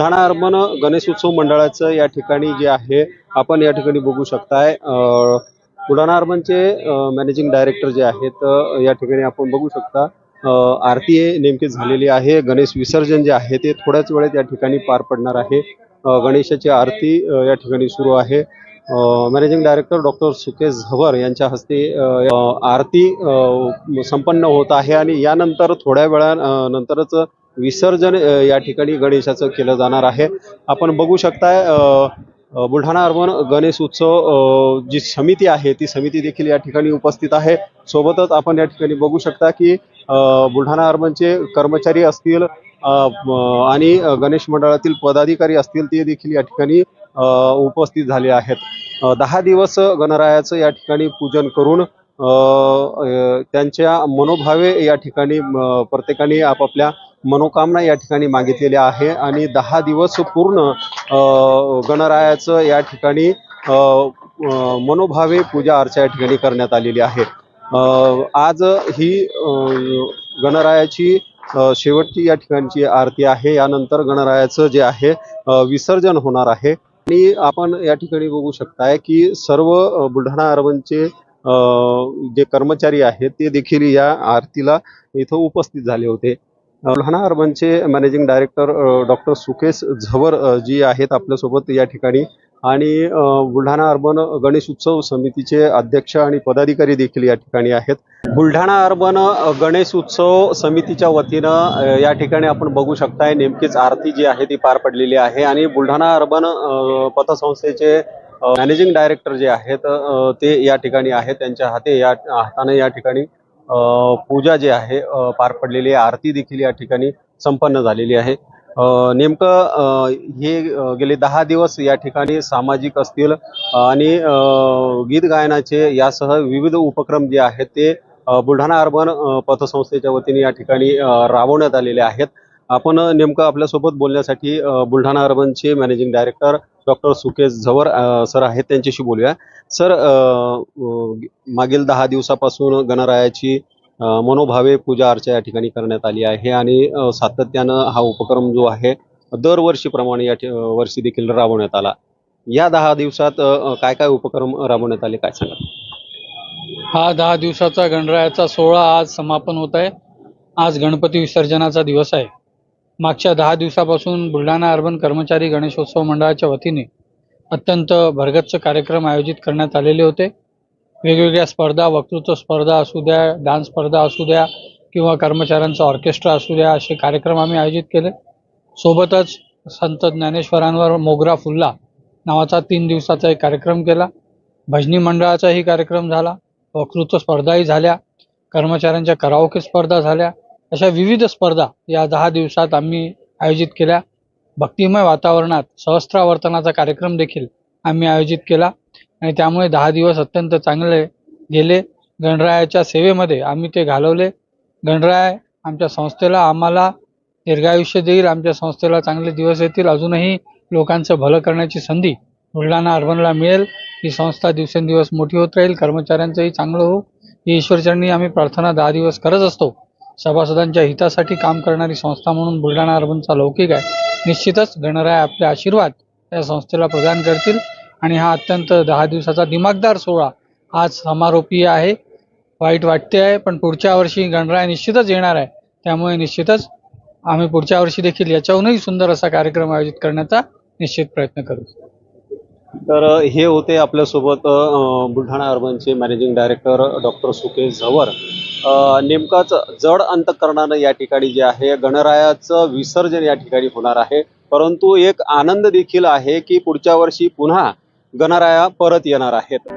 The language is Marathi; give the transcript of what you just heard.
बुलढाणा अर्बन गणेश उत्सव मंडळाचं या ठिकाणी जे आहे आपण या ठिकाणी बघू शकताय. बुलढाणा अर्बनचे मॅनेजिंग डायरेक्टर जे आहेत या ठिकाणी आपण बघू शकता. आरती नेमकी झालेली आहे. गणेश विसर्जन जे आहे ते थोड्याच वेळेत या ठिकाणी पार पडणार आहे. गणेशाची आरती या ठिकाणी सुरू आहे. Managing director doctor Sukesh Zawar यांच्या हस्ते आरती संपन्न होत आहे आणि यानंतर थोड्या वेळानंतरच नंतरच विसर्जन या ठिकाणी गणेशाचं केलं जाणार आहे. आपण बघू शकताय बुलढाणा अर्बन गणेश उत्सव अं, जी समिती आहे ती समिती देखील या ठिकाणी उपस्थित आहे. सोबतच आपण या ठिकाणी बघू शकता की बुलढाणा अर्बनचे कर्मचारी असतील आणि गणेश मंडळातील पदाधिकारी असतील ते देखील या ठिकाणी अं, उपस्थित झाले आहेत. दहा दिवस गणरायाचं या ठिकाणी पूजन करून त्यांच्या मनोभावे या ठिकाणी प्रत्येकाने आपापल्या मनोकामना या ठिकाणी मागितलेल्या आहे आणि दहा दिवस पूर्ण गणरायाचं या ठिकाणी मनोभावे पूजा अर्चा या ठिकाणी करण्यात आलेली आहे. आज ही गणरायाची शेवटची या ठिकाणची आरती आहे. यानंतर गणरायाचं जे आहे विसर्जन होणार आहे. आणि आपण या ठिकाणी बघू शकताय की सर्व बुलढाणा अर्बनचे जे कर्मचारी आहेत ते देखील या आरतीला इथं उपस्थित झाले होते. अं, Buldhana अर्बनचे managing director doctor Sukesh Zawar ji आहेत आपल्यासोबत या ठिकाणी. आणि बुलढाणा अर्बन गणेश उत्सव समितीचे अध्यक्ष आणि पदाधिकारी देखील या ठिकाणी आहेत. बुलढाणा अर्बन गणेश उत्सव समितीच्या वतीनं या ठिकाणी आपण बघू शकताय नेमकीच आरती जी आहे ती पार पडलेली आहे. आणि बुलढाणा अर्बन पतसंस्थेचे मॅनेजिंग डायरेक्टर जे आहेत ते या ठिकाणी आहेत. त्यांच्या हाते या हाताने या ठिकाणी पूजा जी आहे पार पडलेली आहे. आरती देखील या ठिकाणी संपन्न झालेली आहे. नेमकं हे गेले दहा दिवस या ठिकाणी सामाजिक असतील आणि गीत गायनाचे यासह विविध उपक्रम जे आहेत ते बुलढाणा अर्बन पथसंस्थेच्या वतीने या ठिकाणी राबवण्यात आलेले आहेत. आपण नेमकं आपल्यासोबत बोलण्यासाठी Buldhana अर्बनचे managing director doctor Sukesh Zawar sir आहेत त्यांच्याशी बोलूया. सर मागील दहा दिवसापासून गणरायाची मनोभावे पूजा अर्चा या ठिकाणी करण्यात आली आहे आणि सातत्यानं हा उपक्रम जो आहे दरवर्षीप्रमाणे या वर्षी देखील राबवण्यात आला. या दहा दिवसात काय काय उपक्रम राबवण्यात आले काय सांगा हा दहा दिवसाचा गणरायाचा सोहळा आज समापन होत आहे. आज गणपती विसर्जनाचा दिवस आहे. मागच्या दहा दिवसापासून बुलढाणा अर्बन कर्मचारी गणेशोत्सव मंडळाच्या वतीने अत्यंत भरगच्च कार्यक्रम आयोजित करण्यात आलेले होते. वेगवेगळ्या स्पर्धा वक्तृत्व स्पर्धा असू द्या डान्स स्पर्धा असू द्या किंवा कर्मचाऱ्यांचा ऑर्केस्ट्रा असू द्या असे कार्यक्रम आम्ही आयोजित केले. सोबतच संत ज्ञानेश्वरांवर मोगरा फुल्ला नावाचा तीन दिवसाचा एक कार्यक्रम केला. भजनी मंडळाचाही कार्यक्रम झाला. वक्तृत्व स्पर्धाही झाल्या. कर्मचाऱ्यांच्या कराओके स्पर्धा झाल्या. अशा विविध स्पर्धा या दहा दिवसात आम्ही आयोजित केल्या. भक्तिमय वातावरणात सहस्त्रावर्तनाचा कार्यक्रम देखील आम्ही आयोजित केला आणि त्यामुळे दहा दिवस अत्यंत चांगले गेले. गणरायाच्या सेवेमध्ये आम्ही ते घालवले. गणराय आमच्या संस्थेला आम्हाला दीर्घायुष्य देईल आमच्या संस्थेला चांगले दिवस येतील. अजूनही लोकांचं भलं करण्याची संधी बुलढाणा अर्बनला मिळेल. ही संस्था दिवसेंदिवस मोठी होत राहील. कर्मचाऱ्यांचंही चांगलं होऊ. ही ईश्वरचरणी आम्ही प्रार्थना दहा दिवस करत असतो. सभासदांच्या हितासाठी काम करणारी संस्था म्हणून बुलढाणा अर्बनचा लौकिक आहे. निश्चितच गणराय आपले आशीर्वाद या संस्थेला प्रदान करतील. आणि हा अत्यंत दहा दिवसाचा दिमागदार सोहळा आज समारोपीय आहे. वाईट वाटते आहे पण पुढच्या वर्षी गणराय निश्चितच येणार आहे. त्यामुळे निश्चितच आम्ही पुढच्या वर्षी देखील याच्याहूनही सुंदर असा कार्यक्रम आयोजित करण्याचा निश्चित प्रयत्न करू. तर हे होते आपल्यासोबत Buldhana अर्बनचे managing director doctor Sukesh Zawar. नेमकाच जड अंतकरणानं या ठिकाणी जे आहे गणरायाचं विसर्जन या ठिकाणी होणार आहे. परंतु एक आनंद देखील आहे की पुढच्या वर्षी पुन्हा गणराया परत येणार आहेत.